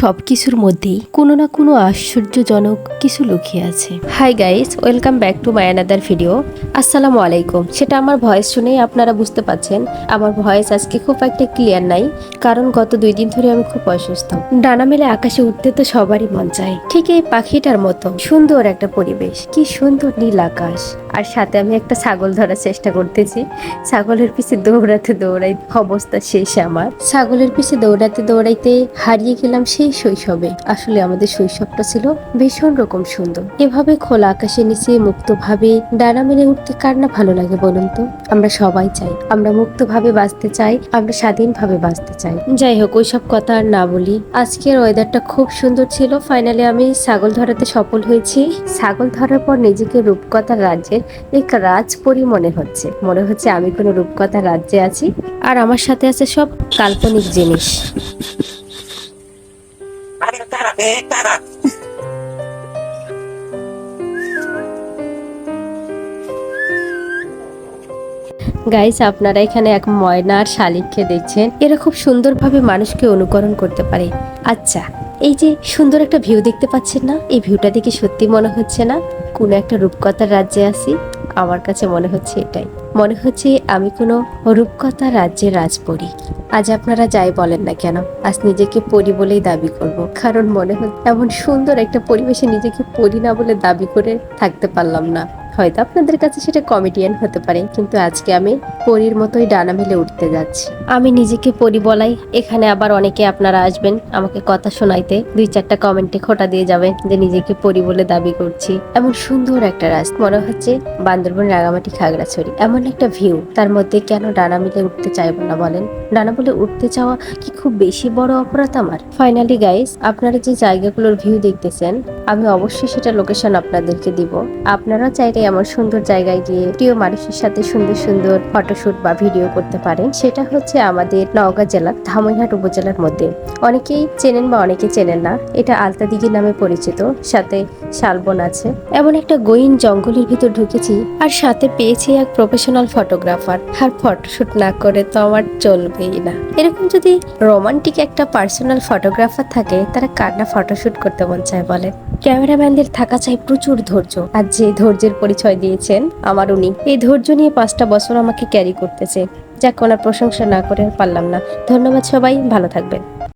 সব কিছুর মধ্যেই কোনো না কোনো আশ্চর্যজনক কিছু লুকিয়ে আছে। Hi guys welcome back to my another video আসসালামু আলাইকুম। সেটা আমার ভয়েস শুনেই আপনারা বুঝতে পাচ্ছেন আমার ভয়েস আজকে খুব একটা ক্লিয়ার নাই, কারণ গত দুই দিন ধরে আমি খুব অসুস্থ। ডানা মেলে আকাশে উঠতে তো সবারই মন চায়, ঠিক এই পাখিটার মতো সুন্দর একটা পরিবেশ, কি সুন্দর নীল আকাশ। আর সাথে আমি একটা ছাগল ধরার চেষ্টা করতেছি। ছাগলের পিছে দৌড়াতে দৌড়াই অবস্থা শেষ আমার। ছাগলের পিছে দৌড়াতে দৌড়াইতে হারিয়ে গেলাম সেই শৈশবে। আসলে আমাদের শৈশবটা ছিল ভীষণ রকম সুন্দর। এভাবে খোলা আকাশের নিচে মুক্তভাবে ডানা মেলে উঠতে কার না ভালো লাগে বলুন তো? আমরা সবাই চাই। আমরা মুক্তভাবে বাঁচতে চাই, আমরা স্বাধীনভাবে বাঁচতে চাই। যাই হোক, ওইসব কথা আর না বলি। আজকের ওয়েদারটা খুব সুন্দর ছিল। ফাইনালি আমি ছাগল ধরাতে সফল হয়েছি। ছাগল ধরার পর নিজেকে রূপকথার রাজ্যের এক রাজপরি মনে হচ্ছে। মনে হচ্ছে আমি কোনো রূপকথার রাজ্যে আছি আর আমার সাথে আছে সব কাল্পনিক জিনিস। গাইস আপনারা এখানে এক ময়না আর শালিককে দেখছেন। এরা খুব সুন্দরভাবে মানুষকে অনুকরণ করতে পারে। আচ্ছা এই যে সুন্দর একটা ভিউ দেখতে পাচ্ছেন না? এই ভিউটা দেখে সত্যি মনে হচ্ছে না? কোনো একটা রূপকথার রাজ্যে আসি আমার কাছে মনে হচ্ছে এটাই। মনে হচ্ছে আমি কোনো রূপকথা রাজ পড়ি আজ আপনারা যাই বলেন না কেন, আজ নিজেকে পড়ি বলেই দাবি করব। কারণ মনে হচ্ছে এমন সুন্দর একটা পরিবেশে নিজেকে পড়ি না বলে দাবি করে থাকতে পারলাম না। হয়তো আপনাদের কাছে সেটা কমেডিয়ান হতে পারে কিন্তু আজকে আমি পরীর মতোই ডানা মেলে উঠতে যাচ্ছি। আমি নিজেকে পরি বলাই এখানে আবার অনেকে আপনারা আসবেন আমাকে কথা শোনাইতে দুই চারটা কমেন্টে খোটা দিয়ে যাবে যে নিজেকে পরি বলে দাবি করছি। এমন সুন্দর একটা রাস্তা মনে হচ্ছে বান্দরবন রাঙামাটি খাগড়াছড়ি। এমন একটা ভিউ তার মধ্যে কেন ডানা মিলে উঠতে চাইব না বলেন? ডানা বলে উঠতে চাওয়া কি খুব বেশি বড় অপরাধ আমার? ফাইনালি গাইস আপনারা যে জায়গাগুলোর ভিউ দেখতেছেন আমি অবশ্যই সেটা লোকেশন আপনাদেরকে দিব। আপনারা চাইলে এমন সুন্দর জায়গায় গিয়ে প্রিয় মানুষের সাথে সুন্দর সুন্দর ফটোশুট বা ভিডিও করতে পারেন। সেটা হচ্ছে আমাদের নওগাঁ জেলার ধামইহাট উপজেলার মধ্যে। অনেকেই চেনেন বা অনেকে চেনেন না, এটা আলতা আলতাদিঘি নামে পরিচিত, সাথে শালবন আছে। এমন একটা গহীন জঙ্গলের ভিতর ঢুকেছি আর সাথে পেয়েছি এক প্রফেশনাল ফটোগ্রাফার আর ফটোশুট না করে তো আমার চলবেই না। এরকম যদি রোমান্টিক একটা পার্সোনাল ফটোগ্রাফার থাকে, তারা কার না ফটোশুট করতে মন চায় বলে ক্যামেরাম্যানদের থাকা চাই প্রচুর ধৈর্য। আর যে ধৈর্যের পরিচয় দিয়েছেন আমার উনি। এই ধৈর্য নিয়ে পাঁচটা বছর আমাকে ক্যারি করতেছে। যাক, ওনার প্রশংসা না করে পারলাম না। ধন্যবাদ সবাই, ভালো থাকবেন।